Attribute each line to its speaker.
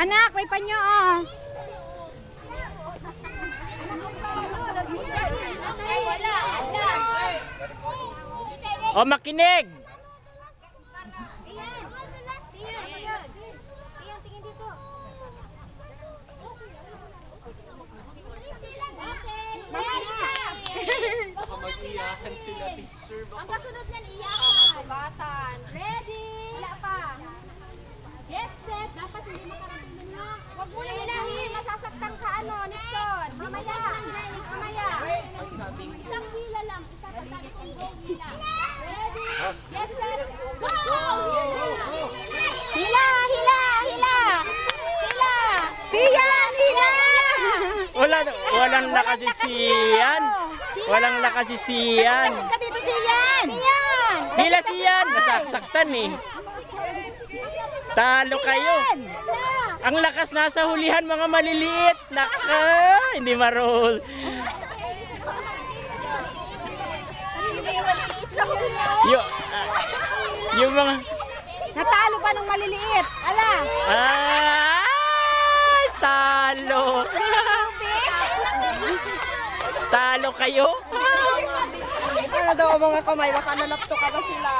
Speaker 1: Anak, may panyo oh.
Speaker 2: Ay, wala. Wala.
Speaker 3: O makinig!
Speaker 4: Mag-iyakan sila teacher.
Speaker 2: Ang kasunod niyan, iyakan. Hila lang. Isang katali kong go hila. Ready? Get set. Go!
Speaker 1: Hila, hila, hila. Hila. Siyan, hila.
Speaker 3: Wala, walang lakas si Sian. Walang lakas si Sian.
Speaker 1: Ka dito, Siyan. Siyan.
Speaker 3: Hila Sian! Nasasaktan eh. Talo kayo. Ang lakas nasa hulihan mga maliliit. Naka, hindi marol. Yung, ah, yung mga...
Speaker 1: Natalo pa ng maliliit. Ala.
Speaker 3: Ay! Talo! Talo kayo?
Speaker 5: Ano daw mga kamay, baka nalapto ka na sila.